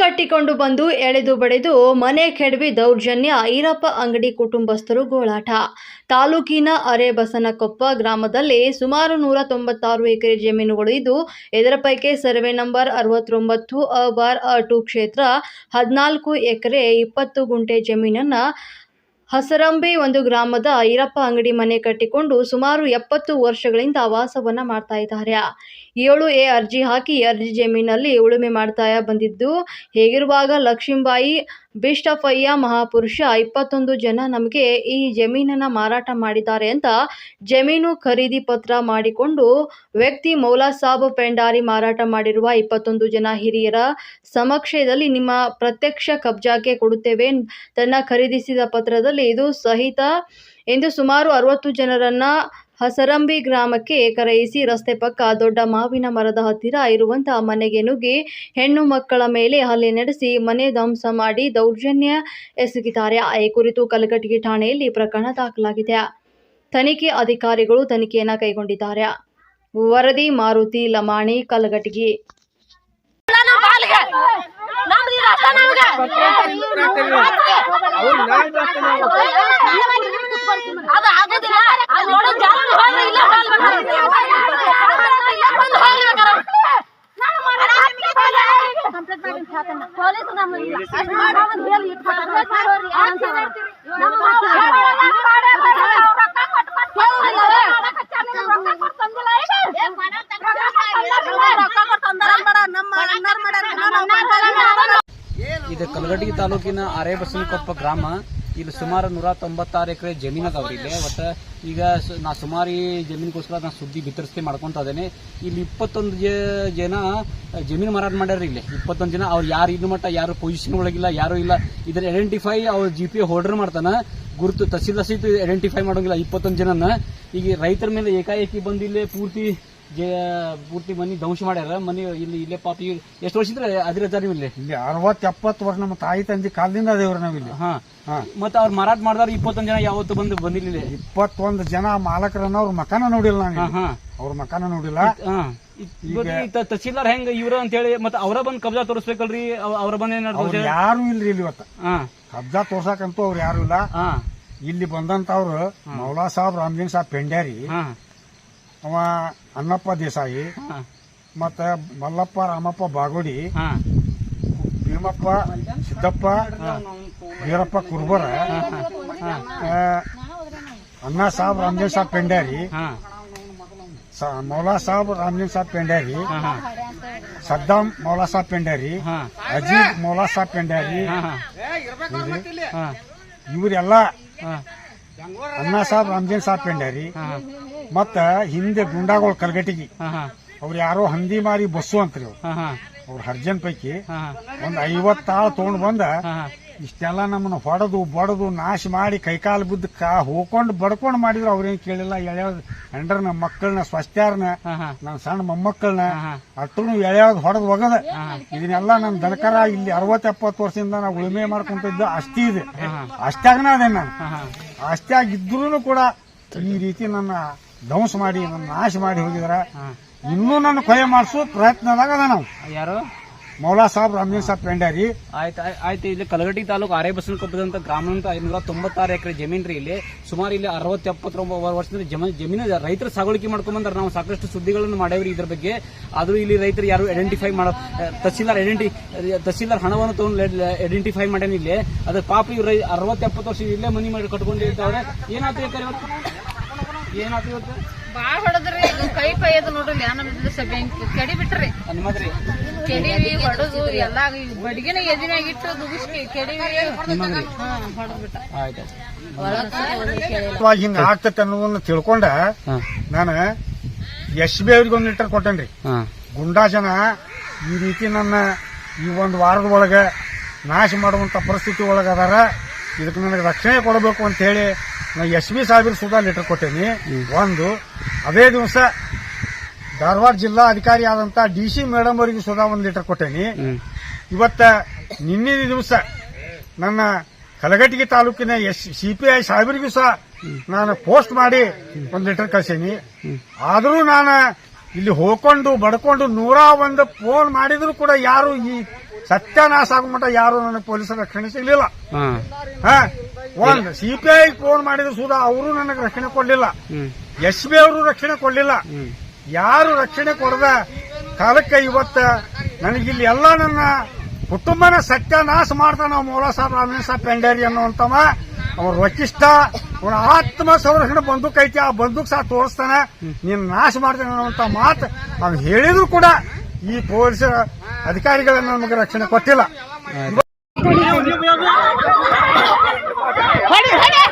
ಕರೆದುಕೊಂಡು ಬಂದು ಎಳೆದು ಬಡೆದು ಮನೆ ಕೆಡವಿ ದೌರ್ಜನ್ಯ ಈರಪ್ಪ ಅಂಗಡಿ ಕುಟುಂಬಸ್ಥರು ಗೋಳಾಟ. ತಾಲೂಕಿನ ಅರೆಬಸನಕೊಪ್ಪ ಗ್ರಾಮದಲ್ಲಿ ಸುಮಾರು ನೂರ ತೊಂಬತ್ತಾರು ಎಕರೆ ಜಮೀನುಗಳು ಇದ್ದು ಇದರ ಪೈಕಿ ಸರ್ವೆ ನಂಬರ್ ಅರವತ್ತೊಂಬತ್ತು ಅ ಬಾರ್ ಅ ಟು ಕ್ಷೇತ್ರ ಹದಿನಾಲ್ಕು ಎಕರೆ ಇಪ್ಪತ್ತು ಗುಂಟೆ ಜಮೀನನ್ನ ಹಸರಂಬಿ ಒಂದು ಗ್ರಾಮದ ಈರಪ್ಪ ಅಂಗಡಿ ಮನೆ ಕಟ್ಟಿಕೊಂಡು ಸುಮಾರು ಎಪ್ಪತ್ತು ವರ್ಷಗಳಿಂದ ವಾಸವನ್ನ ಮಾಡ್ತಾ ಇದ್ದಾರೆ. ಏಳು ಎ ಅರ್ಜಿ ಹಾಕಿ ಅರ್ಜಿ ಜಮೀನಲ್ಲಿ ಉಳುಮೆ ಮಾಡ್ತಾ ಬಂದಿದ್ದು, ಹೇಗಿರುವಾಗ ಲಕ್ಷ್ಮೀಬಾಯಿ ಬಿಷ್ಟಫಯ್ಯ ಮಹಾಪುರುಷ ಇಪ್ಪತ್ತೊಂದು ಜನ ನಮಗೆ ಈ ಜಮೀನನ್ನ ಮಾರಾಟ ಮಾಡಿದ್ದಾರೆ ಅಂತ ಜಮೀನು ಖರೀದಿ ಪತ್ರ ಮಾಡಿಕೊಂಡು ವ್ಯಕ್ತಿ ಮೌಲಾ ಸಾಬ್ ಪೆಂಡಾರಿ ಮಾರಾಟ ಮಾಡಿರುವ ಇಪ್ಪತ್ತೊಂದು ಜನ ಹಿರಿಯರ ಸಮಕ್ಷದಲ್ಲಿ ನಿಮ್ಮ ಪ್ರತ್ಯಕ್ಷ ಕಬ್ಜಾಕ್ಕೆ ಕೊಡುತ್ತೇವೆ. ತನ್ನ ಖರೀದಿಸಿದ ಪತ್ರದಲ್ಲಿ ಇದು ಸಹಿತ ಎಂದು ಸುಮಾರು ಅರವತ್ತು ಜನರನ್ನ ಹಸರಂಬಿ ಗ್ರಾಮಕ್ಕೆ ಕರೆಯಿಸಿ ರಸ್ತೆ ಪಕ್ಕ ದೊಡ್ಡ ಮಾವಿನ ಮರದ ಹತ್ತಿರ ಇರುವಂತಹ ಮನೆಗೆ ನುಗ್ಗಿ ಹೆಣ್ಣು ಮಕ್ಕಳ ಮೇಲೆ ಹಲ್ಲೆ ನಡೆಸಿ ಮನೆ ಧ್ವಂಸ ಮಾಡಿ ದೌರ್ಜನ್ಯ ಎಸಗಿದ್ದಾರೆ. ಈ ಕುರಿತು ಕಲಘಟಗಿ ಠಾಣೆಯಲ್ಲಿ ಪ್ರಕರಣ ದಾಖಲಾಗಿದೆ. ತನಿಖೆ ಅಧಿಕಾರಿಗಳು ತನಿಖೆಯನ್ನು ಕೈಗೊಂಡಿದ್ದಾರೆ. ವರದಿ ಮಾರುತಿ ಲಮಾಣಿ ಕಲಘಟಗಿ. ಅದು ಆಗೋದಿಲ್ಲ. ಅದು ನೋಡೋ ಜಾಗ ಇದು ಕಲಘಟಗಿ ತಾಲೂಕಿನ ಅರೇಬಸನಕೊಪ್ಪ ಗ್ರಾಮ. ಇಲ್ಲಿ ಸುಮಾರು ನೂರ ತೊಂಬತ್ತಾರು ಎಕರೆ ಜಮೀನು ಅದಾವ್ರಿ ಇಲ್ಲಿ ಒಟ್ಟು ಈಗ ಸು- ನಾ ಸುಮಾರು ಈ ಜಮೀನಿಗೋಸ್ಕರ ನಾ ಸುದ್ದಿ ಬಿತ್ತರಿಸಿ ಮಾಡ್ಕೊತ ಇದ್ದೇನೆ ಇಲ್ಲಿ ಇಪ್ಪತ್ತೊಂದು ಜ- ಜನ ಜಮೀನು ಮಾರಾಟ ಮಾಡ್ಯಾರ ಇಲ್ಲಿ. ಇಪ್ಪತ್ತೊಂದು ಜನ, ಅವ್ರು ಯಾರು ಇದು ಮಟ್ಟ, ಯಾರು ಪೊಸಿಷನ್ ಒಳಗಿಲ್ಲ, ಯಾರು ಇಲ್ಲ ಇದನ್ನ ಐಡೆಂಟಿಫೈ ಅವ್ರ ಜಿ ಪಿ ಹೋಲ್ಡರ್ ಮಾಡ್ತಾನೆ. ಗುರುತು ತಹಸೀಲ್ ಸಹಿತ ಐಡೆಂಟಿಫೈ ಮಾಡೋಂಗಿಲ್ಲ ಇಪ್ಪತ್ತೊಂದು ಜನನ. ಈಗ ರೈತರ ಮೇಲೆ ಏಕಾಏಕಿ ಬಂದಿಲ್ಲೇ ಪೂರ್ತಿ ಜ ಪೂರ್ತಿ ಮನಿ ಧ್ವಂಸ ಮಾಡ್ಯಾರ. ಮನಿ ಇಲ್ಲಿ ಇಲ್ಲೇ ಪಾಪ ಈಗ ಎಷ್ಟು ವರ್ಷ ಅದಿರತ್ತಾರ ನೀವು ಇಲ್ಲಿ? ಇಲ್ಲಿ ಅರವತ್ ಎಪ್ಪತ್ತು ವರ್ಷ ನಮ್ಮ ತಾಯಿ ತಂದೆ ಕಾಲದಿಂದ ಅದೇವ್ರಿ ನಾವಿಲ್ಲಿ ಹಾ. ಹಾ. ಮತ್ತ ಅವ್ರ ಮಾರಾಟ ಮಾಡಿದಾರ ಇಪ್ಪತ್ತೊಂದ್ ಜನ ಯಾವತ್ತು ಬಂದು ಬಂದಿಲ್ಲ ಇಲ್ಲಿ. ಇಪ್ಪತ್ತೊಂದು ಜನ ಮಾಲಕರನ್ನ ಅವ್ರ ಮಕಾನ ನೋಡಿಲ್ಲ ನಾನು ಹಾ ಅವ್ರ ಮಕಾನ ನೋಡಿಲ್ಲ. ಹಾ. ತಹಸೀಲ್ದಾರ್ ಹೆಂಗ ಇವ್ರ ಅಂತ ಹೇಳಿ ಮತ್ತೆ ಅವರ ಬಂದ್ ಕಬ್ಜಾ ತೋರಿಸ್ಬೇಕಲ್ರಿ? ಅವ- ಅವ್ರ ಬಂದ್ ಏನ್ ಅವ್ರು ಯಾರು ಇಲ್ರಿ ಇಲ್ಲಿ ಇವತ್ತ. ಹಾ. ಕಬ್ಜಾ ತೋರ್ಸಕಂತೂ ಅವ್ರು ಯಾರು ಇಲ್ಲ. ಹಾ. ಇಲ್ಲಿ ಬಂದಂತವ್ರು ಮೌಲಾ ಸಾಬ್ ರಾಮಲಿಂಗ್ ಸಾಬ್ ಪೆಂಡ್ಯಾರಿ. ಹಾ. ಅವ ಅನ್ನಪ್ಪ ದೇಸಾಯಿ ಮತ್ತೆ ಮತ್ತ ಮಲ್ಲಪ್ಪ ರಾಮಪ್ಪ ಬಾಗೋಡಿ ಹಾ. ಭೀಮಪ್ಪ ಸಿದ್ದಪ್ಪ ವೀರಪ್ಪ ಕುರ್ಬರ ಅಣ್ಣ ಸಾಬ್ ರಾಮಲಿಂಗ್ ಸಾಬ್ ಪೆಂಡ್ಯಾರಿ ಹಾ. ಸ- ಮೌಲಾ ಸಾಬ್ ರಾಮದೇವ್ ಸಾಬ್ ಪೆಂಡ್ಯಾರಿ ಸದ್ದಾಂ ಮೌಲಾ ಸಾಬ್ ಪೆಂಡ್ಯಾರಿ ಹಾ. ಅಜೀಬ್ ಮೌಲಾ ಸಾಬ್ ಪೆಂಡ್ಯಾರಿ ಹಾ ಹಾ. ಇವರೆಲ್ಲ ಅಣ್ಣಾ ಸಾಬ್ ರಂಜನ್ ಸಾಬ್ ಪೆಂಡಾರಿ ಮತ್ತ ಹಿಂದೆ ಗುಂಡಾಗಳು ಕಲ್ಗಟ್ಟಿಗಿ. ಅವ್ರು ಯಾರೋ ಹಂದಿ ಮಾರಿ ಬಸ್ಸು ಅಂತ್ರಿ ಅವ್ರು. ಅವ್ರ ಹರ್ಜನ್ ಪೈಕಿ ಒಂದ್ ಐವತ್ತಾಳು ತಗೊಂಡ್ ಬಂದ ಇಷ್ಟೆಲ್ಲ ನಮ್ಮನ್ನ ಹೊಡೆದು ಬಡದು ನಾಶ ಮಾಡಿ ಕೈಕಾಲು ಬಿದ್ದು ಕಾ ಹೋಗ್ಕೊಂಡು ಬಡ್ಕೊಂಡು ಮಾಡಿದ್ರು ಅವ್ರೇನು ಕೇಳಿಲ್ಲ. ಎಳೆಯೋದು ನಮ್ಮ ಮಕ್ಕಳನ್ನ ಸ್ವಸ್ಥ್ಯಾರನ ಹಾ ಹಾ. ನನ್ನ ಸಣ್ಣ ಮೊಮ್ಮಕ್ಕಳನ್ನ ಅಟ್ಟು ಅಟ್ಟನು ಎಳೆಯೋದು ಹೊಡೆದು ಒಗದ. ಇದನ್ನೆಲ್ಲ ನನ್ನ ದನಕರ ಇಲ್ಲಿ ಅರವತ್ ಎಪ್ಪತ್ತು ವರ್ಷದಿಂದ ನಾವು ಉಳುಮೆ ಮಾಡ್ಕೊಂತಿದ್ದ ಅಸ್ತಿ ಇದೆ. ಅಷ್ಟಾಗನ ಅದೇ ನಾನು. ಹಾ ಹಾ. ಅಷ್ಟಾಗಿ ಇದ್ರೂ ಕೂಡ ಈ ರೀತಿ ನನ್ನ ಧ್ವಂಸ ಮಾಡಿ ನನ್ನ ನಾಶ ಮಾಡಿ ಹೋಗಿದಾರ. ಇನ್ನೂ ನನ್ನ ಕೊಲೆ ಮಾಡಿಸೋ ಪ್ರಯತ್ನದಾಗ ಅದ ನಾವು. ಯಾರು? ಮೌಲಾ ಸಾಬ್ ರಾಮಲಿಂಗ್ ಸಾಬ್ ಪೆಂಡಾರಿ ಆಯ್ತು ಆಯ್ತು. ಇಲ್ಲಿ ಕಲಗಟ್ಟಿ ತಾಲೂಕು ಆರೇ ಕೊಪ್ಪದಂತ ಗ್ರಾಮ ಅಂತ ಐನೂರ ತೊಂಬತ್ತಾರು ಎಕರೆ ಜಮೀನ್ ರೀ ಇಲ್ಲಿ. ಸುಮಾರು ಇಲ್ಲಿ ಅರವತ್ತು ಎಪ್ಪತ್ತೊಂಬತ್ತು ವರ್ಷದಿಂದ ಜಮ ಜಮೀನು ರೈತರು ಸಾಗುವಳಿಕೆ ಮಾಡ್ಕೊಂಬಂದ್ರೆ ನಾವು ಸಾಕಷ್ಟು ಸುದ್ದಿಗಳನ್ನು ಮಾಡೇವ್ರಿ ಇದ್ರ ಬಗ್ಗೆ. ಆದ್ರೂ ಇಲ್ಲಿ ರೈತರು ಯಾರು ಐಡೆಂಟಿಫೈ ಮಾಡೋ ತಹಸೀಲ್ದಾರ್ ಐಡೆಂಟಿ ತಹಸೀಲ್ದಾರ್ ಹಣವನ್ನು ತಗೊಂಡು ಐಡೆಂಟಿಫೈ ಮಾಡ್ಯಾನ ಇಲ್ಲಿ. ಅದ್ರ ಪಾಪ ಇವ್ರು ಅರವತ್ತು ಎಪ್ಪತ್ತು ವರ್ಷ ಇಲ್ಲೇ ಮನಿ ಮಾಡಿ ಕಟ್ಕೊಂಡಿರ್ತಾವ್ರೆ. ಏನಾಯ್ತು ಏನಾಯ್ತು ಇವತ್ತು? ಹೊಡದ್ರಿ. ಕೈ ಪೈ ಅದು ನೋಡ್ರಿ ನಮ್ಮ ಬೆಂಕಿ ಕೆಡಿ ಬಿಟ್ರಿ. ಕೆಡಿವಿ ಹೊಡೆದು ಎಲ್ಲಾ ಬಡಿಗೆನ ಎದಿನಾಗ ಇಟ್ಟು ದುಗಿಸ್ಕಿ ಕೆಡಿವಿ ಹೊಡೆದ್ಬಿಟ್ಟ ಹಿಂಗ ಆಗ್ತೈತೆ ಅನ್ನೋದನ್ನ ತಿಳ್ಕೊಂಡ ನಾನು ಎಸ್ ಬಿ ಅವ್ರಿಗೆ ಒಂದು ಲೀಟರ್ ಕೊಟ್ಟೇನ್ರಿ. ಗುಂಡಾ ಜನ ಈ ರೀತಿ ನನ್ನ ಈ ಒಂದು ವಾರದ ಒಳಗೆ ನಾಶ ಮಾಡುವಂತ ಪರಿಸ್ಥಿತಿ ಒಳಗೆ ಅದಾರ ಇದಕ್ಕೆ ನನಗೆ ರಕ್ಷಣೆ ಕೊಡಬೇಕು ಅಂತ ಹೇಳಿ ನಾ ಎಸ್ ಬಿ ಸಾಹೇಬ್ರ ಸುಧಾ ಲೆಟರ್ ಕೊಟ್ಟೇನಿ. ಒಂದು ಅದೇ ದಿವಸ ಧಾರವಾಡ ಜಿಲ್ಲಾ ಅಧಿಕಾರಿ ಆದಂತ ಡಿ ಸಿ ಮೇಡಮ್ ಅವರಿಗೆ ಸುಧಾ ಒಂದು ಲೆಟರ್ ಕೊಟ್ಟೇನಿ. ಇವತ್ತ ನಿನ್ನೆ ದಿವಸ ನನ್ನ ಕಲಘಟಗಿ ತಾಲೂಕಿನ ಎಸ್ ಸಿಪಿಐ ಸಾಹೇಬರಿಗೂ ಸಹ ನಾನು ಪೋಸ್ಟ್ ಮಾಡಿ ಒಂದು ಲೆಟರ್ ಕಳ್ಸೇನಿ. ಆದರೂ ನಾನು ಇಲ್ಲಿ ಹೋಗ್ಕೊಂಡು ಬಡ್ಕೊಂಡು ನೂರ ಒಂದು ಫೋನ್ ಮಾಡಿದ್ರು ಕೂಡ ಯಾರು ಈ ಸತ್ಯನಾಶ ಆಗೋ ಮಟ್ಟ ಯಾರು ನನ್ನ ಪೊಲೀಸರ ರಕ್ಷಣೆ ಸಿಗಲಿಲ್ಲ. ಒಂದ್ ಸಿಪಿಐ ಫೋನ್ ಮಾಡಿದ್ರು ಸುಧಾ ಅವರು ನನಗೆ ರಕ್ಷಣೆ ಕೊಡಲಿಲ್ಲ. ಎಸ್ ಬಿ ಅವರು ರಕ್ಷಣೆ ಕೊಡಲಿಲ್ಲ. ಯಾರು ರಕ್ಷಣೆ ಕೊಡದ? ಕಾಲಕ್ಕೆ ಇವತ್ತ ನನಗಿಲ್ಲಿ ಎಲ್ಲ ನನ್ನ ಕುಟುಂಬನ ಸತ್ಯ ನಾಶ ಮಾಡ್ತಾನ ಅವ ಮೌಲಾ ಸಾಹೇಬ್ ರಾಮೇಶ್ ಸಾಹೇಬ್ ಪೆಂಡೇರಿ ಅನ್ನುವಂತವ ಅವ್ರ ವಕಿಷ್ಟ ಅವನ ಆತ್ಮ ಸಂರಕ್ಷಣೆ ಬಂದೂಕ್ ಐತಿ ಆ ಬಂದೂಕ್ ಸಹ ತೋರಿಸ್ತಾನೆ. ನೀನ್ ನಾಶ ಮಾಡ್ತಾನೆ ಅನ್ನುವಂತ ಮಾತು ಅವ್ನು ಹೇಳಿದ್ರು ಕೂಡ ಈ ಪೊಲೀಸ್ ಅಧಿಕಾರಿಗಳನ್ನ ನಮಗೆ ರಕ್ಷಣೆ ಕೊಟ್ಟಿಲ್ಲ. 不要不不要快点快点。